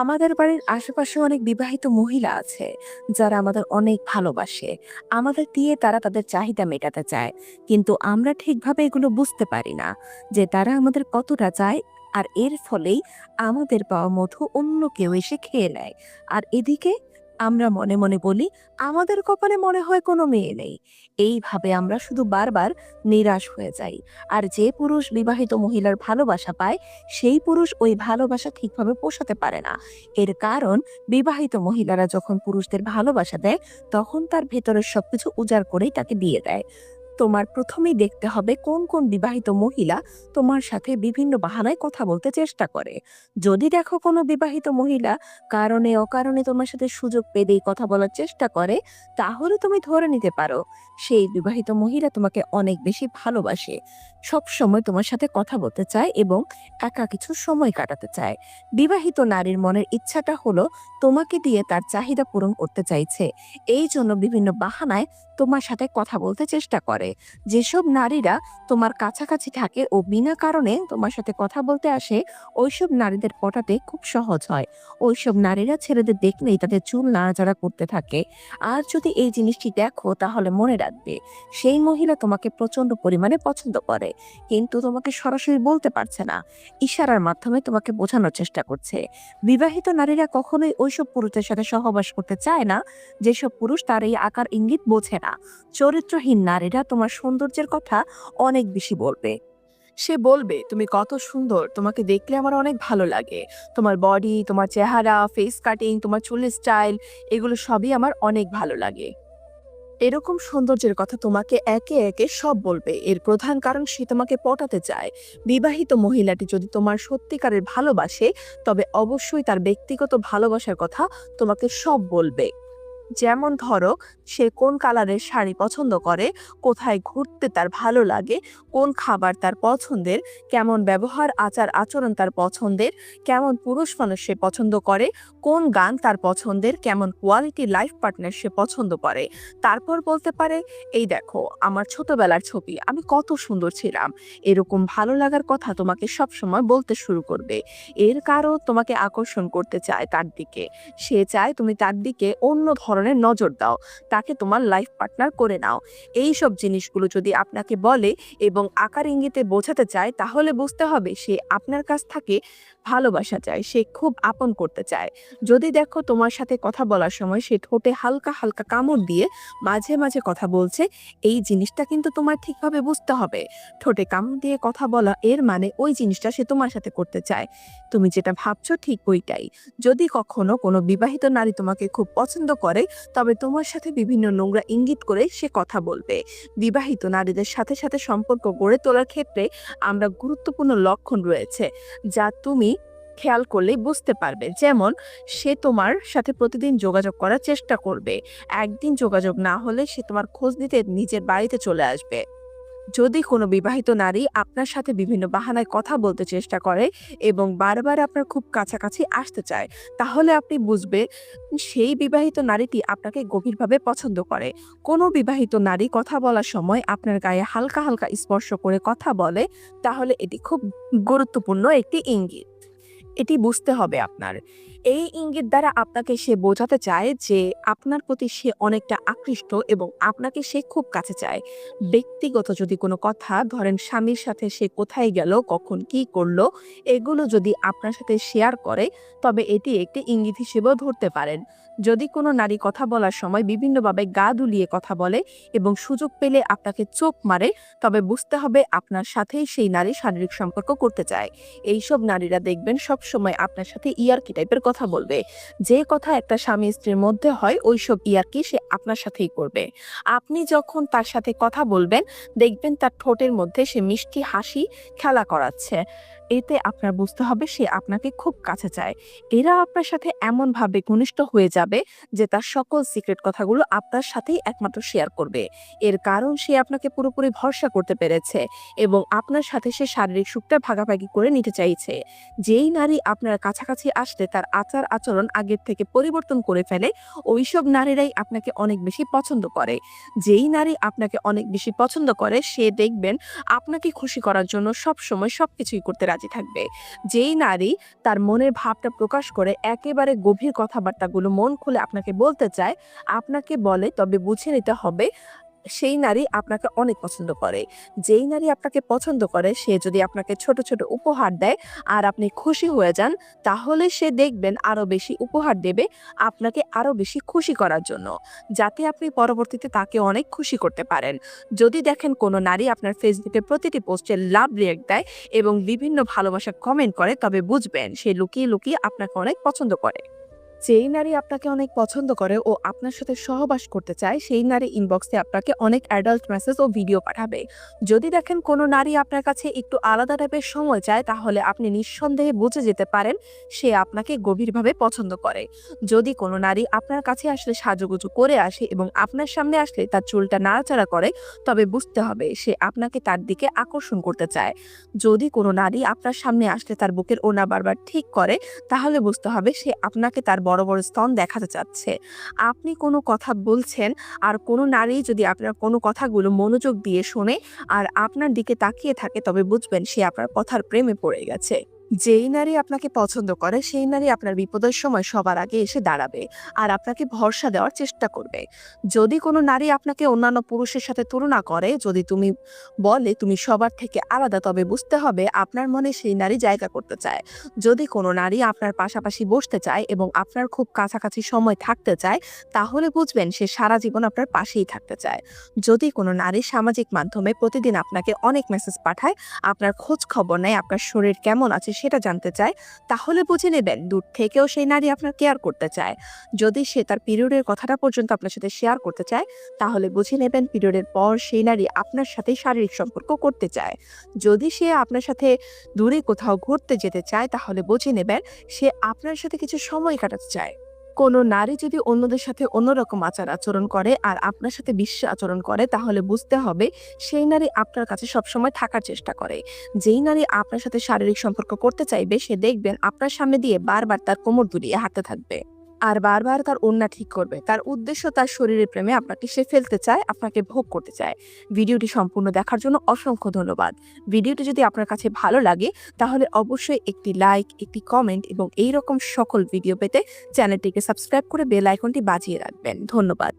আমাদের বাড়ির আশেপাশে অনেক বিবাহিত মহিলা আছে, যারা আমাদের অনেক ভালোবাসে। আমাদের দিয়ে তারা তাদের চাহিদা মেটাতে চায়। কিন্তু আমরা ঠিকভাবে এগুলো বুঝতে পারি না যে তারা আমাদের কতটা চায় আর এর ফলেই আমাদের পাওয়া মধু অন্য কেউ এসে খেয়ে নেয়। আর এদিকে আমরা মনে মনে বলি, আমাদের কপালে মনে হয় কোনো মেয়ে নেই। এইভাবে আমরা শুধু বারবার নিরাশ হয়ে যাই। আর যে পুরুষ বিবাহিত মহিলার ভালোবাসা পায়, সেই পুরুষ ওই ভালোবাসা ঠিকভাবে পোষাতে পারে না। এর কারণ, বিবাহিত মহিলারা যখন পুরুষদের ভালোবাসা দেয়, তখন তার ভেতরের সবকিছু উজাড় করেই তাকে দিয়ে দেয়। তোমার প্রথমেই দেখতে হবে কোন কোন বিবাহিত মহিলা তোমার সাথে বিভিন্ন বাহানায় কথা বলতে চেষ্টা করে। যদি দেখো কোনো বিবাহিত মহিলা কারণে, অকারণে তোমার সাথে সুযোগ পেলেই কথা বলার চেষ্টা করে, তাহলে তুমি ধরে নিতে পারো। সেই বিবাহিত মহিলা তোমাকে অনেক বেশি ভালোবাসে সব সময় তোমার সাথে কথা বলতে চায় এবং একা কিছু সময় কাটাতে চায়। বিবাহিত নারীর মনের ইচ্ছাটা হলো তোমাকে দিয়ে তার চাহিদা পূরণ করতে চাইছে। এই জন্য বিভিন্ন বাহানায় তোমার সাথে কথা বলতে চেষ্টা করে। যেসব নারীরা তোমার কাছাকাছি থাকে ও বিনা কারণে তোমার সাথে কথা বলতে আসে, ওইসব নারীদের পটাতে খুব সহজ হয়। ওইসব নারীরা ছেলেদের দেখলেই তাদের চুল নাড়াচাড়া করতে থাকে। আর যদি এই জিনিসটি দেখো, তাহলে মনে রাখবে, সেই মহিলা তোমাকে প্রচণ্ড পরিমাণে পছন্দ করে। কিন্তু তোমাকে সরাসরি বলতে পারছে না। ইশারার মাধ্যমে তোমাকে বোঝানোর চেষ্টা করছে। বিবাহিত নারীরা কখনোই ওইসব পুরুষের সাথে সহবাস করতে চায় না। যেসব পুরুষ তার এই আকার ইঙ্গিত বোঝে না। চরিত্রহীন নারীরা তোমার সৌন্দর্যের কথা অনেক বেশি বলবে। সে বলবে, তুমি কত সুন্দর, তোমাকে দেখলে আমার অনেক ভালো লাগে। তোমার বডি তোমার চেহারা ফেস কাটিং তোমার চুলের স্টাইল এগুলো সবই আমার অনেক ভালো লাগে। এরকম সৌন্দর্যের কথা তোমাকে একে একে সব বলবে। এর প্রধান কারণ সে তোমাকে পটাতে চায়। বিবাহিত মহিলাটি যদি তোমার সত্যিকারের ভালোবাসে, তবে অবশ্যই তার ব্যক্তিগত ভালোবাসার কথা তোমাকে সব বলবে। যেমন ধরো, সে কোন কালারের শাড়ি পছন্দ করে, কোথায় ঘুরতে তার ভালো লাগে, কোন খাবার তার পছন্দের, কেমন ব্যবহার, আচার, আচরণ তার পছন্দের, কেমন পুরুষ মানুষ সে পছন্দ করে, কোন গান তার পছন্দের, কেমন কোয়ালিটি লাইফ পার্টনার সে পছন্দ করে। তারপর বলতে পারে, এই দেখো, আমার ছোটবেলার ছবি, আমি কত সুন্দর ছিলাম। এরকম ভালো লাগার কথা তোমাকে সব সময় বলতে শুরু করবে। এর কারণ তোমাকে আকর্ষণ করতে চায় তার দিকে। সে চায় তুমি তার দিকে অন্য ধরনের নজর দাও। তাকে তোমার লাইফ পার্টনার করে নাও। এই সব জিনিসগুলো যদি আপনাকে বলে এবং আকার ইঙ্গিতে বোঝাতে চায়, তাহলে বুঝতে হবে সে আপনার কাছ থেকে ভালোবাসা চায়, সে খুব আপন করতে চায়। যদি দেখো তোমার সাথে কথা বলার সময় সে ঠোঁটে হালকা হালকা কামড় দিয়ে মাঝে মাঝে কথা বলছে, এই জিনিসটা কিন্তু তোমার ঠিকভাবে বুঝতে হবে। ঠোঁটে কামড় দিয়ে কথা বলা এর মানে ওই জিনিসটা সে তোমার সাথে করতে চায়। তুমি যেটা ভাবছ ঠিক ওইটাই। যদি কখনো কোনো বিবাহিত নারী তোমাকে খুব পছন্দ করে তবে তোমার সাথে বিভিন্ন নোংরা ইঙ্গিত করে সে কথা বলবে। বিবাহিত নারীদের সাথে সাথে সম্পর্ক গড়ে তোলার ক্ষেত্রে আমরা গুরুত্বপূর্ণ লক্ষণ রয়েছে, যা তুমি খেয়াল করলেই বুঝতে পারবে। যেমন, সে তোমার সাথে প্রতিদিন যোগাযোগ করার চেষ্টা করবে। একদিন যোগাযোগ না হলে সে তোমার খোঁজ দিতে নিজের বাড়িতে চলে আসবে। যদি কোনো বিবাহিত নারী আপনার সাথে বিভিন্ন বাহানায় কথা বলতে চেষ্টা করে এবং বারবার আপনার খুব কাছাকাছি আসতে চায়, তাহলে আপনি বুঝবে সেই বিবাহিত নারীটি আপনাকে গভীরভাবে পছন্দ করে। কোনো বিবাহিত নারী কথা বলার সময় আপনার গায়ে হালকা হালকা স্পর্শ করে কথা বলে, তাহলে এটি খুব গুরুত্বপূর্ণ একটি ইঙ্গিত। এটি বুঝতে হবে আপনার। এই ইঙ্গিত দ্বারা আপনাকে সে বোঝাতে চায় যে আপনার প্রতি সে অনেকটা আকৃষ্ট এবং আপনাকে সে খুব কাছে চায়। ব্যক্তিগত যদি কোনো কথা, ধরেন স্বামীর সাথে সে কোথায় গেল, কখন কি করল, এগুলো যদি আপনার সাথে শেয়ার করে, তবে এটি একটি ইঙ্গিত হিসেবেও ধরতে পারেন। যদি কোনো নারী কথা বলার সময় বিভিন্নভাবে গা দুলিয়ে কথা বলে এবং সুযোগ পেলে আপনাকে চোখ মারে, তবে বুঝতে হবে আপনার সাথেই সেই নারী শারীরিক সম্পর্ক করতে চায়। এইসব নারীরা দেখবেন সব সময় আপনার সাথে ইয়ারকি টাইপের কথা বলবে। যে কথা একটা স্বামী স্ত্রীর মধ্যে হয়, ওইসব ইয়ারকি সে আপনার সাথেই করবে। আপনি যখন তার সাথে কথা বলবেন, দেখবেন তার ঠোঁটের মধ্যে সে মিষ্টি হাসি খেলা করাচ্ছে। এতে আপনার বুঝতে হবে সে আপনাকে খুব কাছে চায়। এরা আপনার সাথে এমনভাবে ঘনিষ্ঠ হয়ে যাবে যে তার সকল সিক্রেট কথাগুলো আপনার সাথেই একমাত্র শেয়ার করবে। এর কারণ সে আপনাকে পুরোপুরি ভরসা করতে পেরেছে এবং আপনার সাথে সে শারীরিক সুখটা ভাগাভাগি করে নিতে চাইছে। যেই নারী আপনার কাছাকাছি আসলে তার আচার আচরণ আগের থেকে পরিবর্তন করে ফেলে, ওইসব নারীরাই আপনাকে অনেক বেশি পছন্দ করে। যেই নারী আপনাকে অনেক বেশি পছন্দ করে, সে দেখবেন আপনাকে খুশি করার জন্য সব সময় সবকিছুই করতে রাজি রাজি থাকবে। যেই নারী তার মনের ভাবটা প্রকাশ করে, একেবারে গভীর কথাবার্তাগুলো মন খুলে আপনাকে বলতে চায়, আপনাকে বলে তবে বুঝে নিতে হবে সেই নারী আপনাকে অনেক পছন্দ করে। যেই নারী আপনাকে পছন্দ করে, সে যদি আপনাকে ছোট ছোট উপহার দেয় আর আপনি খুশি হয়ে যান, তাহলে সে দেখবেন আরও বেশি উপহার দেবে আপনাকে আরও বেশি খুশি করার জন্য, যাতে আপনি পরবর্তীতে তাকে অনেক খুশি করতে পারেন। যদি দেখেন কোনো নারী আপনার ফেসবুকে প্রতিটি পোস্টে লাভ রিয়েক্ট দেয় এবং বিভিন্ন ভালোবাসা কমেন্ট করে, তবে বুঝবেন সে লুকিয়ে লুকিয়ে আপনাকে অনেক পছন্দ করে। যেই নারী আপনাকে অনেক পছন্দ করে ও আপনার সাথে সহবাস করতে চায়, সেই নারী ইনবক্সে আপনাকে অনেক অ্যাডাল্ট মেসেজ ও ভিডিও পাঠাবে। যদি দেখেন কোনো নারী আপনার কাছে একটু আলাদা টাইপের সময় চায়, তাহলে আপনি নিঃসন্দেহে বুঝে যেতে পারেন, সে আপনাকে গভীরভাবে পছন্দ করে। যদি কোনো নারী আপনার কাছে আসলে সাজুগুজু করে আসে এবং আপনার সামনে আসলে তার চুলটা নাড়াচাড়া করে, তবে বুঝতে হবে সে আপনাকে তার দিকে আকর্ষণ করতে চায়। যদি কোনো নারী আপনার সামনে আসলে তার বুকের ওনা বারবার ঠিক করে, তাহলে বুঝতে হবে সে আপনাকে তার বড় বড় স্তন দেখাতে চাচ্ছে। আপনি কোনো কথা বলছেন আর কোনো নারী যদি আপনার কোনো কথাগুলো মনোযোগ দিয়ে শোনে আর আপনার দিকে তাকিয়ে থাকে, তবে বুঝবেন সে আপনার কথার প্রেমে পড়ে গেছে। যেই নারী আপনাকে পছন্দ করে, সেই নারী আপনার বিপদের সময় সবার আগে এসে দাঁড়াবে আর আপনাকে ভরসা দেওয়ার চেষ্টা করবে। যদি কোনো নারী আপনাকে অন্যান্য পুরুষের সাথে তুলনা করে, যদি তুমি বলে তুমি সবার থেকে আলাদা, তবে বুঝতে হবে আপনার মনে সেই নারী জায়গা করতে চায়। যদি কোনো নারী আপনার পাশাপাশি বসতে চায় এবং আপনার খুব কাছাকাছি সময় থাকতে চায়, তাহলে বুঝবেন সে সারা জীবন আপনার পাশেই থাকতে চায়। যদি কোনো নারী সামাজিক মাধ্যমে প্রতিদিন আপনাকে অনেক মেসেজ পাঠায়, আপনার খোঁজ খবর নেয়, আপনার শরীর কেমন আছে সেটা জানতে চায়, তাহলে বুঝে নেবেন দূর থেকেও সেই নারী আপনার কেয়ার করতে চায়। যদি সে তার পিরিয়ডের কথাটা পর্যন্ত আপনার সাথে শেয়ার করতে চায়, তাহলে বুঝে নেবেন পিরিয়ডের পর সেই নারী আপনার সাথে শারীরিক সম্পর্ক করতে চায়। যদি সে আপনার সাথে দূরে কোথাও ঘুরতে যেতে চায়, তাহলে বুঝে নেবেন সে আপনার সাথে কিছু সময় কাটাতে চায়। কোনো নারী যদি অন্যদের সাথে অন্যরকম আচার আচরণ করে আর আপনার সাথে বিশ্ব আচরণ করে, তাহলে বুঝতে হবে সেই নারী আপনার কাছে সবসময় থাকার চেষ্টা করে। যেই নারী আপনার সাথে শারীরিক সম্পর্ক করতে চাইবে, সে দেখবেন আপনার সামনে দিয়ে বারবার তার কোমর দুলিয়ে হাঁটতে থাকবে। আর বারবার তার ওন্না ঠিক করবে। তার উদ্দেশ্য তার শরীরের প্রেমে আপনাকে সে ফেলতে চায়, আপনাকে ভোগ করতে চায়। ভিডিওটি সম্পূর্ণ দেখার জন্য অসংখ্য ধন্যবাদ। ভিডিওটি যদি আপনার কাছে ভালো লাগে, তাহলে অবশ্যই একটি লাইক একটি কমেন্ট এবং এই রকম সকল ভিডিও পেতে চ্যানেলটিকে সাবস্ক্রাইব করে বেল আইকনটি বাজিয়ে রাখবেন। ধন্যবাদ।